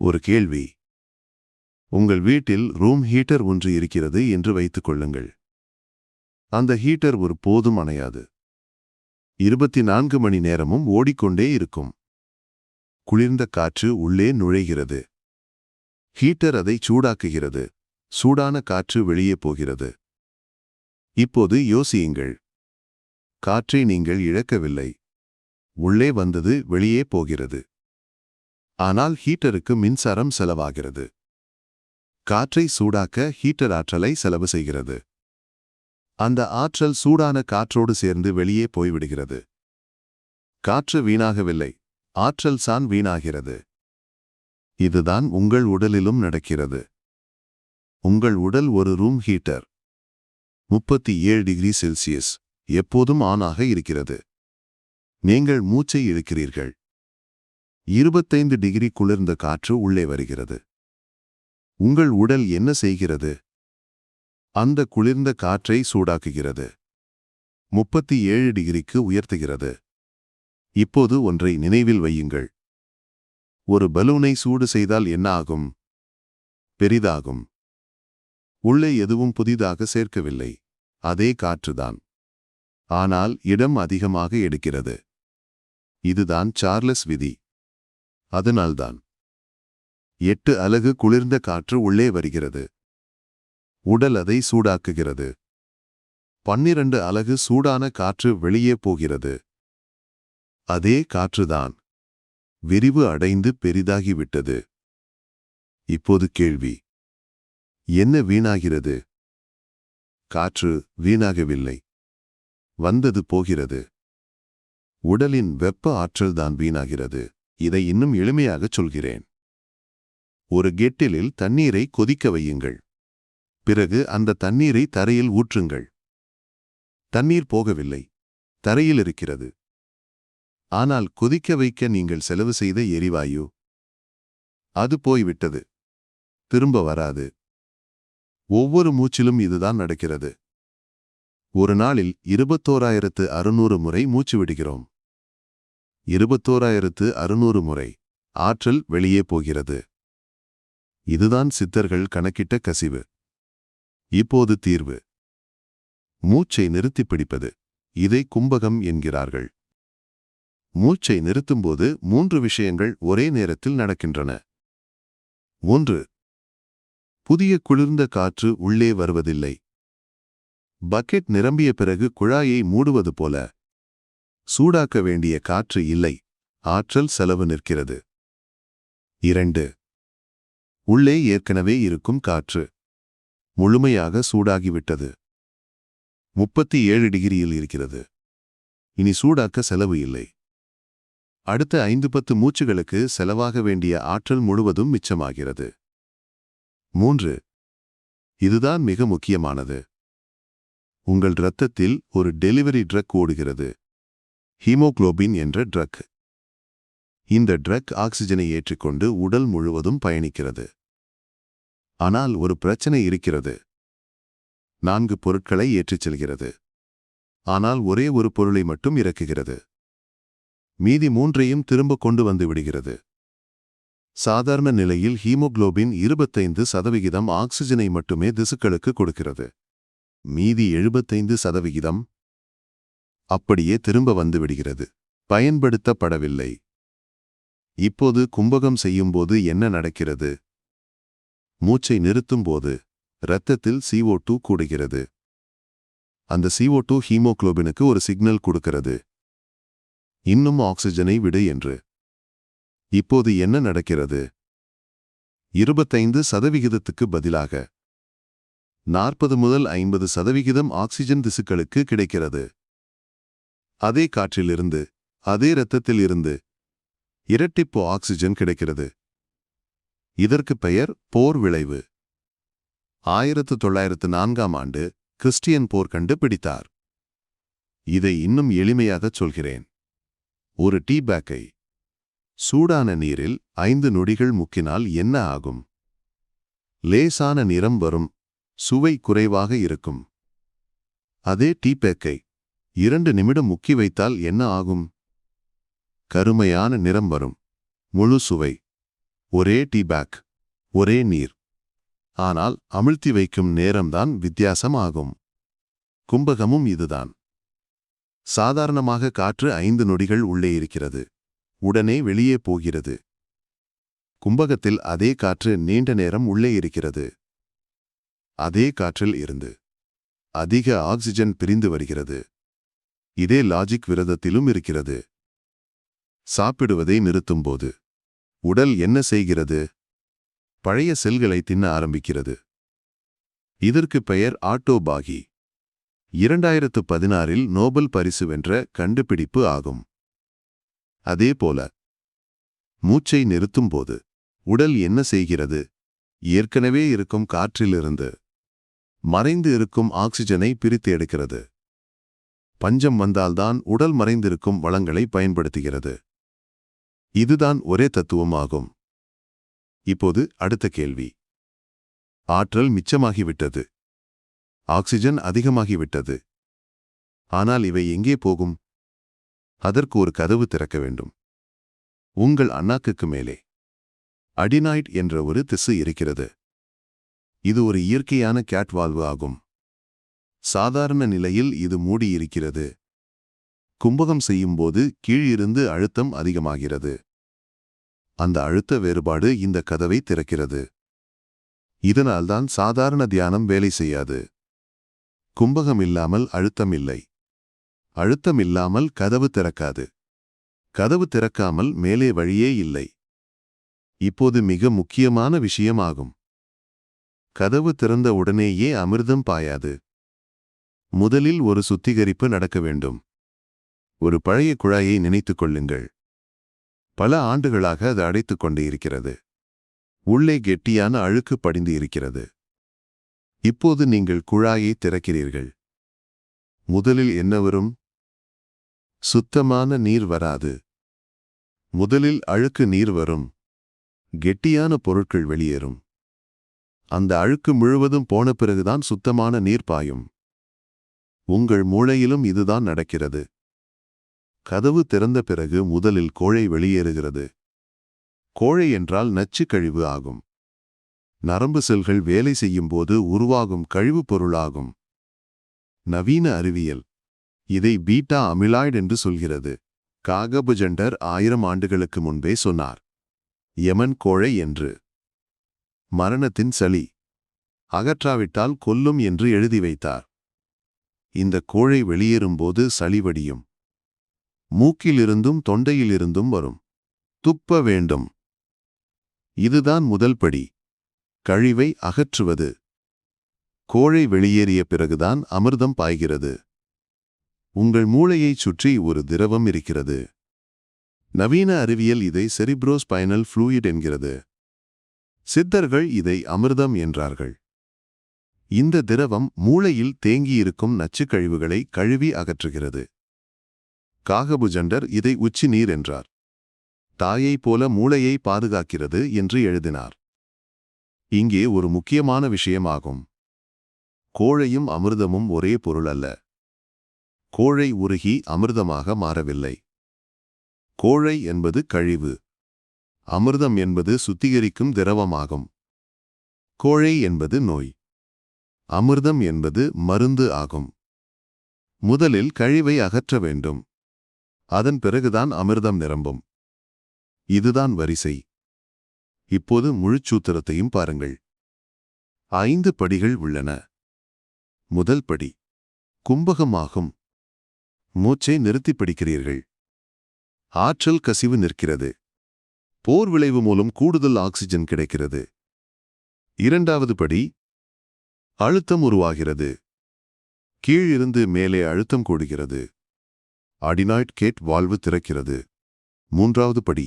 ஒரு கேள்வி. உங்கள் வீட்டில் ரூம் ஹீட்டர் ஒன்று இருக்கிறது என்று வைத்துக் கொள்ளுங்கள். அந்த ஹீட்டர் ஒரு போதும் அணையாது. இருபத்தி நான்கு மணி நேரமும் ஓடிக்கொண்டே இருக்கும். குளிர்ந்த காற்று உள்ளே நுழைகிறது. ஹீட்டர் அதை சூடாக்குகிறது. சூடான காற்று வெளியே போகிறது. இப்போது யோசியுங்கள். காற்றை நீங்கள் இழக்கவில்லை. உள்ளே வந்தது வெளியே போகிறது. ஆனால் ஹீட்டருக்கு மின்சாரம் செலவாகிறது. காற்றை சூடாக்க ஹீட்டர் ஆற்றலை செலவு செய்கிறது. அந்த ஆற்றல் சூடான காற்றோடு சேர்ந்து வெளியே போய்விடுகிறது. காற்று வீணாகவில்லை. ஆற்றல் சான் வீணாகிறது. இதுதான் உங்கள் உடலிலும் நடக்கிறது. உங்கள் உடல் ஒரு ரூம் ஹீட்டர். முப்பத்தி ஏழு டிகிரி செல்சியஸ். எப்போதும் ஆனாக இருக்கிறது. நீங்கள் மூச்சை இழுக்கிறீர்கள். இருபத்தைந்து டிகிரி குளிர்ந்த காற்று உள்ளே வருகிறது. உங்கள் உடல் என்ன செய்கிறது? அந்த குளிர்ந்த காற்றை சூடாக்குகிறது. முப்பத்தி ஏழு டிகிரிக்கு உயர்த்துகிறது. இப்போது ஒன்றை நினைவில் வையுங்கள். ஒரு பலூனை சூடு செய்தால் என்ன ஆகும்? பெரிதாகும். உள்ளே எதுவும் புதிதாக சேர்க்கவில்லை. அதே காற்றுதான். ஆனால் இடம் அதிகமாக எடுக்கிறது. இதுதான் சார்லஸ் விதி. அதனால்தான். எட்டு அலகு குளிர்ந்த காற்று உள்ளே வருகிறது. உடல் அதை சூடாக்குகிறது. பன்னிரண்டு அலகு சூடான காற்று வெளியே போகிறது. அதே காற்றுதான். விரிவு அடைந்து பெரிதாகிவிட்டது. இப்போது கேள்வி. என்ன வீணாகிறது? காற்று வீணாகவில்லை. வந்தது போகிறது. உடலின் வெப்ப ஆற்றல்தான் வீணாகிறது. இதை இன்னும் எளிமையாகச் சொல்கிறேன். ஒரு கெட்டிலில் தண்ணீரை கொதிக்க வையுங்கள். பிறகு அந்த தண்ணீரை தரையில் ஊற்றுங்கள். தண்ணீர் போகவில்லை. தரையில் இருக்கிறது. ஆனால் கொதிக்க வைக்க நீங்கள் செலவு செய்த எரிவாயு. அது போய்விட்டது. திரும்ப வராது. ஒவ்வொரு மூச்சிலும் இதுதான் நடக்கிறது. ஒரு நாளில் இருபத்தோராயிரத்து அறுநூறு முறை மூச்சு விடுகிறோம். இருபத்தோராயிரத்து அறுநூறு முறை. ஆற்றல் வெளியே போகிறது. இதுதான் சித்தர்கள் கணக்கிட்ட கசிவு. இப்போது தீர்வு. மூச்சை நிறுத்திப் பிடிப்பது. இதை கும்பகம் என்கிறார்கள். மூச்சை நிறுத்தும்போது மூன்று விஷயங்கள் ஒரே நேரத்தில் நடக்கின்றன. ஒன்று. புதிய குளிர்ந்த காற்று உள்ளே வருவதில்லை. பக்கெட் நிரம்பிய பிறகு குழாயை மூடுவது போல. சூடாக்க வேண்டிய காற்று இல்லை. ஆற்றல் செலவு நிற்கிறது. இரண்டு. உள்ளே ஏற்கனவே இருக்கும் காற்று. முழுமையாக சூடாகிவிட்டது. முப்பத்தி ஏழு டிகிரியில் இருக்கிறது. இனி சூடாக்க செலவு இல்லை. அடுத்த ஐந்து பத்து மூச்சுகளுக்கு செலவாக வேண்டிய ஆற்றல் முழுவதும் மிச்சமாகிறது. மூன்று. இதுதான் மிக முக்கியமானது. உங்கள் இரத்தத்தில் ஒரு டெலிவரி ட்ரக் ஓடுகிறது. ஹீமோகுளோபின் என்ற ட்ரக். இந்த ட்ரக் ஆக்சிஜனை ஏற்றிக்கொண்டு உடல் முழுவதும் பயணிக்கிறது. ஆனால் ஒரு பிரச்சனை இருக்கிறது. நான்கு பொருட்களை ஏற்றிச் செல்கிறது. ஆனால் ஒரே ஒரு பொருளை மட்டும் இறக்குகிறது. மீதி மூன்றையும் திரும்ப கொண்டு வந்து விடுகிறது. சாதாரண நிலையில் ஹீமோகுளோபின் இருபத்தைந்து சதவிகிதம் ஆக்சிஜனை மட்டுமே திசுக்களுக்கு கொடுக்கிறது. மீதி எழுபத்தைந்து சதவிகிதம் அப்படியே திரும்ப வந்து விடுகிறது. பயன்படுத்தப்படவில்லை. இப்போது கும்பகம் செய்யும்போது என்ன நடக்கிறது? மூச்சை நிறுத்தும்போது இரத்தத்தில் சிஓ டூ கூடுகிறது. அந்த சிஓ டூ ஹீமோகுளோபினுக்கு ஒரு சிக்னல் கொடுக்கிறது. இன்னும் ஆக்சிஜனை விடு என்று. இப்போது என்ன நடக்கிறது? இருபத்தைந்து சதவிகிதத்துக்கு பதிலாக. நாற்பது முதல் ஐம்பது சதவிகிதம் ஆக்சிஜன் திசுக்களுக்கு கிடைக்கிறது. அதே காற்றிலிருந்து அதே இரத்தத்தில் இருந்து இரட்டிப்பு ஆக்சிஜன் கிடைக்கிறது. இதற்கு பெயர் போர் விளைவு. ஆயிரத்து தொள்ளாயிரத்து நான்காம் ஆண்டு கிறிஸ்டியன் போர் கண்டுபிடித்தார். இதை இன்னும் எளிமையாகச் சொல்கிறேன். ஒரு டீ பேக்கை சூடான நீரில் ஐந்து நொடிகள் முக்கினால் என்ன ஆகும்? லேசான நிறம் வரும் சுவை குறைவாக இருக்கும். அதே டீ பேக்கை இரண்டு நிமிடம் முக்கி வைத்தால் என்ன ஆகும்? கருமையான நிறம் வரும். முழு சுவை. ஒரே டீ பேக். ஒரே நீர். ஆனால் அமிழ்த்தி வைக்கும் நேரம்தான் வித்தியாசமாகும். கும்பகமும் இதுதான். சாதாரணமாக காற்று ஐந்து நொடிகள் உள்ளே இருக்கிறது. உடனே வெளியே போகிறது. கும்பகத்தில் அதே காற்று நீண்ட நேரம் உள்ளே இருக்கிறது. அதே காற்றில் இருந்து. அதிக ஆக்சிஜன் பிரிந்து வருகிறது. இதே லாஜிக் விரதத்திலும் இருக்கிறது. சாப்பிடுவதை நிறுத்தும்போது உடல் என்ன செய்கிறது? பழைய செல்களை தின்ன ஆரம்பிக்கிறது. இதற்கு பெயர் ஆட்டோபாகி. இரண்டாயிரத்து பதினாறில் நோபல் பரிசு வென்ற கண்டுபிடிப்பு ஆகும். அதேபோல மூச்சை நிறுத்தும்போது உடல் என்ன செய்கிறது? ஏற்கனவே இருக்கும் காற்றிலிருந்து மறைந்து இருக்கும் ஆக்சிஜனை பிரித்து எடுக்கிறது. பஞ்சம் வந்தால்தான் உடல் மறைந்திருக்கும் வளங்களை பயன்படுத்துகிறது. இதுதான் ஒரே தத்துவமாகும். இப்போது அடுத்த கேள்வி. ஆற்றல் மிச்சமாகிவிட்டது. ஆக்சிஜன் அதிகமாகிவிட்டது. ஆனால் இவை எங்கே போகும்? அதற்கு ஒரு கதவு திறக்க வேண்டும். உங்கள் அண்ணாக்குக்கு மேலே. அடினாய்ட் என்ற ஒரு திசு இருக்கிறது. இது ஒரு இயற்கையான கேட்வால்வு ஆகும். சாதாரண நிலையில் இது மூடியிருக்கிறது. கும்பகம் செய்யும்போது கீழிருந்து அழுத்தம் அதிகமாகிறது. அந்த அழுத்த வேறுபாடு இந்த கதவை திறக்கிறது. இதனால்தான் சாதாரண தியானம் வேலை செய்யாது. கும்பகம் இல்லாமல் அழுத்தம் இல்லை. அழுத்தம் இல்லாமல் கதவு திறக்காது. கதவு திறக்காமல் மேலே வழியே இல்லை. இப்போது மிக முக்கியமான விஷயமாகும். கதவு திறந்த உடனேயே அமிர்தம் பாயாது. முதலில் ஒரு சுத்திகரிப்பு நடக்க வேண்டும். ஒரு பழைய குழாயை நினைத்துக் கொள்ளுங்கள். பல ஆண்டுகளாக அது அடைத்துக் கொண்டே இருக்கிறது உள்ளே கெட்டியான அழுக்கு படிந்து இருக்கிறது. இப்போது நீங்கள் குழாயை திறக்கிறீர்கள். முதலில் என்ன வரும்? சுத்தமான நீர் வராது. முதலில் அழுக்கு நீர் வரும். கெட்டியான பொருட்கள் வெளியேறும். அந்த அழுக்கு முழுவதும் போன பிறகுதான் சுத்தமான நீர் பாயும். உங்கள் மூளையிலும் இதுதான் நடக்கிறது. கதவு திறந்த பிறகு முதலில் கோழை வெளியேறுகிறது. கோழை என்றால் நச்சு கழிவு ஆகும். நரம்பு செல்கள் வேலை செய்யும்போது உருவாகும் கழிவுப் பொருளாகும். நவீன அறிவியல். இதை பீட்டா அமிலாய்டு என்று சொல்கிறது. காகபுஜண்டர் ஆயிரம் ஆண்டுகளுக்கு முன்பே சொன்னார். யமன் கோழை என்று. மரணத்தின் சளி. அகற்றாவிட்டால் கொல்லும் என்று எழுதி வைத்தார். இந்த கோழை வெளியேறும்போது சளிவடியும். மூக்கிலிருந்தும் தொண்டையிலிருந்தும் வரும். துப்ப வேண்டும். இதுதான் முதல் படி. கழிவை அகற்றுவது. கோழை வெளியேறிய பிறகுதான் அமிர்தம் பாய்கிறது. உங்கள் மூளையைச் சுற்றி ஒரு திரவம் இருக்கிறது. நவீன அறிவியல் இதை செரிப்ரோஸ்பைனல் ஃப்ளூயிட் என்கிறது. சித்தர்கள் இதை அமிர்தம் என்றார்கள். இந்த திரவம் மூளையில் தேங்கியிருக்கும் நச்சுக் கழிவுகளை கழுவி அகற்றுகிறது. காகபுஜண்டர் இதை உச்சி நீர் என்றார். தாயைப் போல மூளையை பாதுகாக்கிறது என்று எழுதினார். இங்கே ஒரு முக்கியமான விஷயமாகும். கோழையும் அமிர்தமும் ஒரே பொருள் அல்ல. கோழை உருகி அமிர்தமாக மாறவில்லை. கோழை என்பது கழிவு. அமிர்தம் என்பது சுத்திகரிக்கும் திரவமாகும். கோழை என்பது நோய். அமிர்தம் என்பது மருந்து ஆகும். முதலில் கழிவை அகற்ற வேண்டும். அதன் பிறகுதான் அமிர்தம் நிரம்பும். இதுதான் வரிசை. இப்போது முழுச்சூத்திரத்தையும் பாருங்கள். ஐந்து படிகள் உள்ளன. முதல் படி. கும்பகமாகும். மூச்சை நிறுத்தி பிடிக்கிறீர்கள். ஆற்றல் கசிவு நிற்கிறது. போர் விளைவு மூலம் கூடுதல் ஆக்சிஜன் கிடைக்கிறது. இரண்டாவது படி. அழுத்தம் உருவாகிறது. கீழிருந்து மேலே அழுத்தம் கூடுகிறது. அடினாய்ட் கேட் வால்வு திறக்கிறது. மூன்றாவது படி.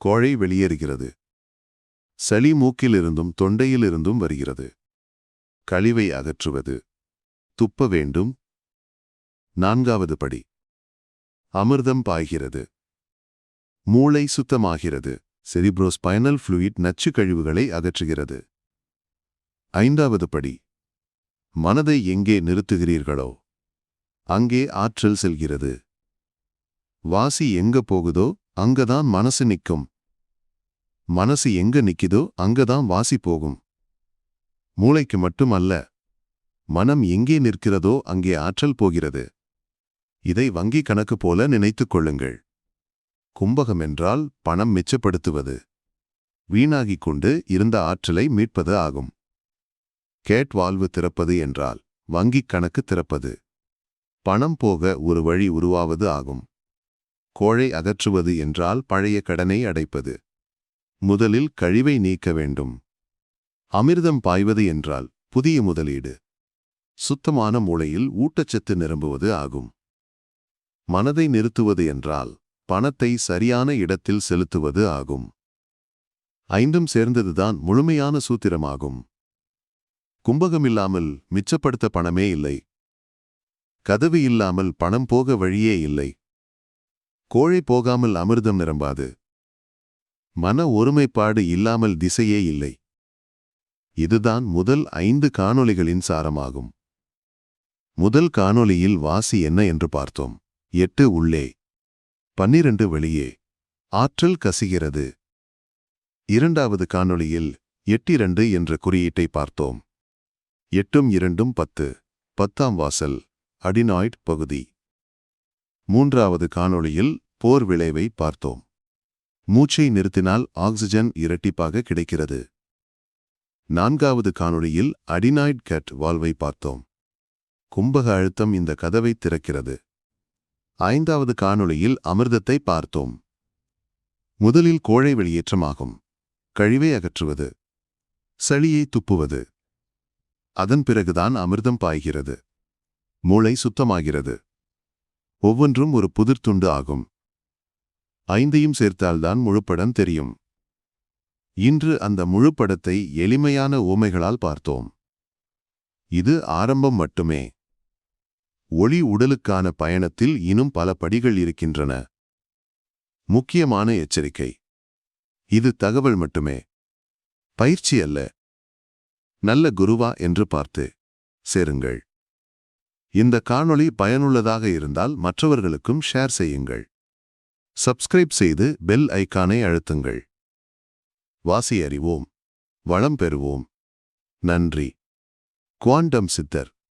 கோழை வெளியேறுகிறது. சளி மூக்கிலிருந்தும் தொண்டையிலிருந்தும் வருகிறது. கழிவை அகற்றுவது. துப்ப வேண்டும். நான்காவது படி. அமிர்தம் பாய்கிறது. மூளை சுத்தமாகிறது. செரிப்ரோஸ்பைனல் ஃப்ளூயிட் நச்சு கழிவுகளை அகற்றுகிறது. ஐந்தாவது படி மனதை எங்கே நிறுத்துகிறீர்களோ அங்கே ஆற்றல் செல்கிறது. வாசி எங்க போகுதோ அங்கதான் மனசு நிற்கும். மனசு எங்க நிற்கிதோ அங்கதான் வாசி போகும். மூளைக்கு மட்டுமல்ல மனம் எங்கே நிற்கிறதோ அங்கே ஆற்றல் போகிறது. இதை வங்கி கணக்கு போல நினைத்துக் கொள்ளுங்கள். கும்பகம் என்றால் பணம் மிச்சப்படுத்துவது. வீணாகிக் கொண்டு இருந்த ஆற்றலை மீட்பது ஆகும். கேட் வாழ்வு திறப்பது என்றால் வங்கிக் கணக்கு திறப்பது. பணம் போக ஒரு வழி உருவாவது ஆகும். கோழை அகற்றுவது என்றால் பழைய கடனை அடைப்பது. முதலில் கழிவை நீக்க வேண்டும். அமிர்தம் பாய்வது என்றால் புதிய முதலீடு. சுத்தமான மூளையில் ஊட்டச்சத்து நிரம்புவது ஆகும். மனதை நிறுத்துவது என்றால் பணத்தை சரியான இடத்தில் செலுத்துவது ஆகும். ஐந்தும் சேர்ந்ததுதான் முழுமையான சூத்திரமாகும். கும்பகமில்லாமல் மிச்சப்படுத்த பணமே இல்லை. கதவு இல்லாமல் பணம் போக வழியே இல்லை. கோழை போகாமல் அமிர்தம் நிரம்பாது. மன ஒருமைப்பாடு இல்லாமல் திசையே இல்லை. இதுதான் முதல் ஐந்து காணொளிகளின் சாரமாகும். முதல் காணொளியில் வாசி என்ன என்று பார்த்தோம். எட்டு உள்ளே. பன்னிரண்டு வெளியே. ஆற்றல் கசிகிறது. இரண்டாவது காணொளியில் எட்டிரண்டு என்ற குறியீட்டை பார்த்தோம். எட்டும் இரண்டும் பத்து. பத்தாம் வாசல் அடினாய்ட் பகுதி. மூன்றாவது காணொளியில் போர் விளைவை பார்த்தோம். மூச்சை நிறுத்தினால் ஆக்சிஜன் இரட்டிப்பாக கிடைக்கிறது. நான்காவது காணொளியில் அடினாய்ட் கட் வால்வை பார்த்தோம். கும்பக அழுத்தம் இந்த கதவை திறக்கிறது. ஐந்தாவது காணொளியில் அமிர்தத்தை பார்த்தோம். முதலில் கோழை வெளியேற்றமாகும். கழிவை அகற்றுவது. சளியை துப்புவது. அதன் பிறகுதான் அமிர்தம் பாய்கிறது. மூளை சுத்தமாகிறது. ஒவ்வொன்றும் ஒரு புதிர்த்துண்டு ஆகும். ஐந்தையும் சேர்த்தால்தான் முழுப்படம் தெரியும். இன்று அந்த முழுப்படத்தை எளிமையான ஓமைகளால் பார்த்தோம். இது ஆரம்பம் மட்டுமே. ஒளி உடலுக்கான பயணத்தில் இன்னும் பல படிகள் இருக்கின்றன. முக்கியமான எச்சரிக்கை. இது தகவல் மட்டுமே. பயிற்சி அல்ல. நல்ல குருவா என்று பார்த்து சேருங்கள். இந்த காணொளி பயனுள்ளதாக இருந்தால் மற்றவர்களுக்கும் ஷேர் செய்யுங்கள். சப்ஸ்கிரைப் செய்து பெல் ஐக்கானை அழுத்துங்கள். வாசி அறிவோம். வளம் பெறுவோம். நன்றி. குவாண்டம் சித்தர்.